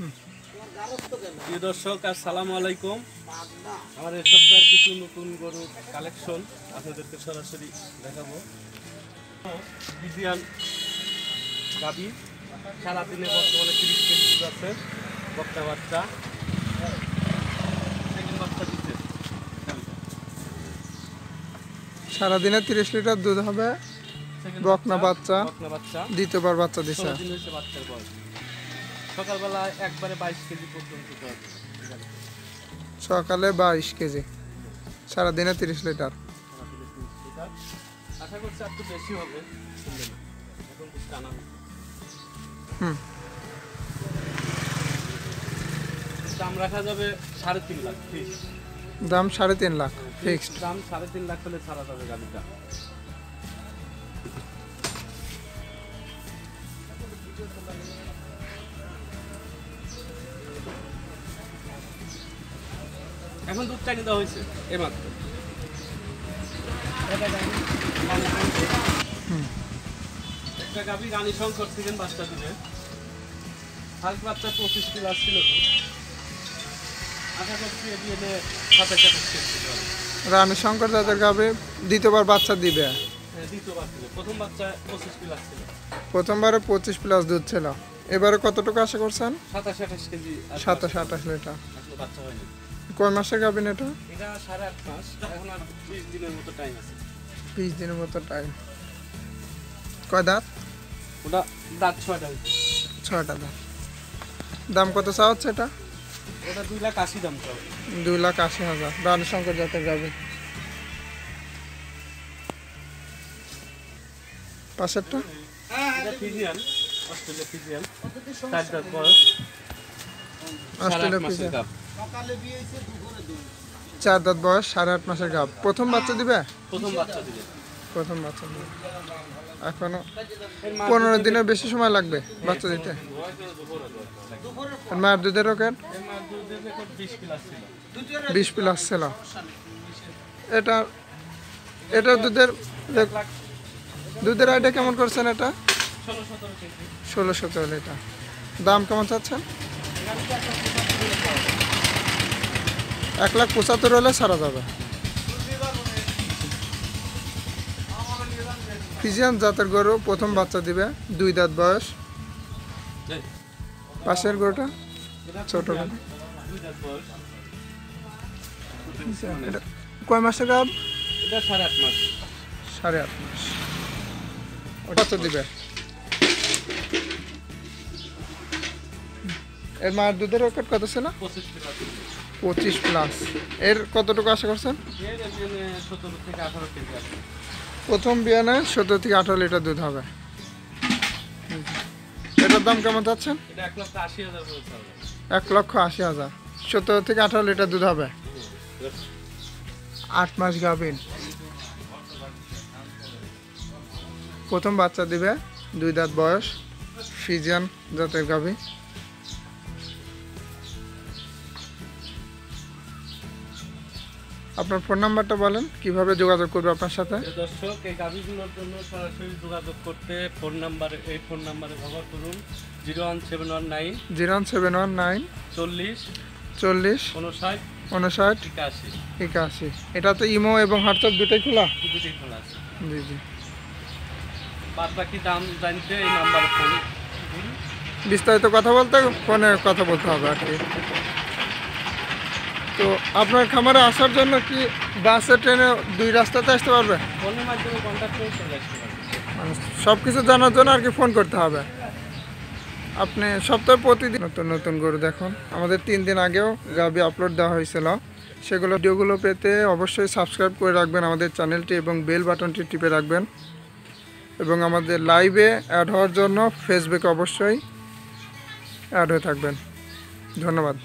প্রিয় দর্শক আসসালামু আলাইকুম। আমার এই সপ্তাহের কিছু নতুন গরুর কালেকশন আপনাদেরকে সরাসরি দেখাবো। বিজিয়ান গাবি সারাদিনে বর্তমানে তিরিশ কেজি দুধ আছে বক্তা বাচ্চা। সারাদিনে তিরিশ লিটার দুধ হবে বকনা বাচ্চা। দ্বিতীয়বার বাচ্চা হয়েছে বাচ্চার বয়স। সকালবেলা একবারে বাইশ কেজি পর্যন্ত। সকালে বাইশ কেজি সারাদিনে তিরিশ লিটার সারাদিনে 30 লিটার। আশা করছি একটু বেশি হবে। হুম দাম রাখা যাবে সাড়ে তিন লাখ ফিক্স দাম সাড়ে তিন লাখ ফিক্সড দাম সাড়ে তিন লাখ হলে ছাড়া যাবে গাড়িটা এখন দুধটা নিতে হয়েছে রানী একটা গাভি রানী শঙ্কর ছিলেন বাচ্চা দিবে। ফার্স্ট বাচ্চা পঁচিশ কিলো আসছিল আশা করছি এদিকে সাতাশ আঠাশ কেজি রানী শঙ্কর জাতের গাবে দ্বিতীয়বার বাচ্চা দিবে? হ্যাঁ, প্রথমবারে পঁচিশ প্লাস দুধ ছিল। এবারে কতটুকু আশা করছেন? সাতাশ আঠাশ কেজি সাতাশ আঠাশ লিটার। কয় মাসে গাবিন এটা? এটা সাড়ে আট মাস। এখন আর বিশ দিনের মতো টাইম আছে। বিশ দিনের মতো টাইম কয় দাঁত? ওটা দাঁত ছয়টা ছয়টা দাঁত। দাম কত চা হচ্ছে এটা? ওটা দুই লাখ আশি দাম চলে দুই লাখ আশি হাজার। রানী শঙ্কর জাতের গাবি পাশেরটা? Friesian Australia Friesian. অস্ট্রেলিয়া চার দাঁত বয়স সাড়ে আট মাসের গাব প্রথম বাচ্চা দিবে? প্রথম বাচ্চা দিলে প্রথম বাচ্চা দিবে। এখনও পনেরো দিনের বেশি সময় লাগবে বাচ্চা দিতে? মায়ের দুধের রকেট এর মা বিশ প্লাস ছিল বিশ প্লাস ছিল। এটা এটা দুধের দুধের আইডিয়া কেমন করছেন এটা? ষোলো সতেরো কেজি। ষোলো সতেরো লিটার। দাম কেমন চাচ্ছেন? এক লাখ পঁচাত্তর হলে সারা যাবে। ফিজিয়ান জাতের গরু প্রথম বাচ্চা দিবে দুই দাঁত বয়স। পাশের গরুটা ছোট। কয় মাসের গাব? সাড়ে আট মাস। সাড়ে আট মাস। ওটা বাচ্চা দিবে। এর মায়ের দুধের রকেট কত ছিল? পঁচিশ প্লাস এর কতটুকু আশা করছেন? প্রথম বিয়ানে সতেরো থেকে আঠারো লিটার দুধ হবে। এটার দাম কেমন চাচ্ছেন? এক লক্ষ আশি হাজার বলতে এক লক্ষ আশি হাজার। সতেরো থেকে আঠারো লিটার দুধ হবে। আট মাস গাভিন। প্রথম বাচ্চা দিবে দুই দাঁত বয়স ফিজিয়ান জাতের গাভী। আপনার ফোন নাম্বারটা বলেন কীভাবে যোগাযোগ করবে আপনার সাথে? দর্শক এই গাভিগুলোর জন্য সরাসরি যোগাযোগ করতে ফোন নাম্বারে এই ফোন নাম্বারে ব্যবহার করুন zero one seven one nine zero one seven one nine চল্লিশ চল্লিশ উনষাট উনষাট একাশি। একাশি। এটা তো ইমো এবং হোয়াটসঅ্যাপ দুটোই খোলা? দুটোই খোলা আছে। জি জি। বাদ বাকি দাম জানতে এই নাম্বারে ফোন বিস্তারিত কথা বলতে ফোনে কথা বলতে হবে আর কি। তো আপনার খামারে আসার জন্য কি বাসে ট্রেনে দুই রাস্তাতে আসতে পারবে? ফোনের মাধ্যমে কন্ট্যাক্ট করে চলে আসতে পারবেন মানে সব কিছু জানার জন্য আর কি ফোন করতে হবে। আপনি সপ্তাহে প্রতিদিন নতুন নতুন গরু দেখুন। আমাদের তিন দিন আগেও গাবি আপলোড দেওয়া হয়েছিল। সেগুলো ভিডিওগুলো পেতে অবশ্যই সাবস্ক্রাইব করে রাখবেন আমাদের চ্যানেলটি এবং বেল বাটনটি টিপে রাখবেন। এবং আমাদের লাইভে অ্যাড হওয়ার জন্য ফেসবুকে অবশ্যই অ্যাড হয়ে থাকবেন। ধন্যবাদ।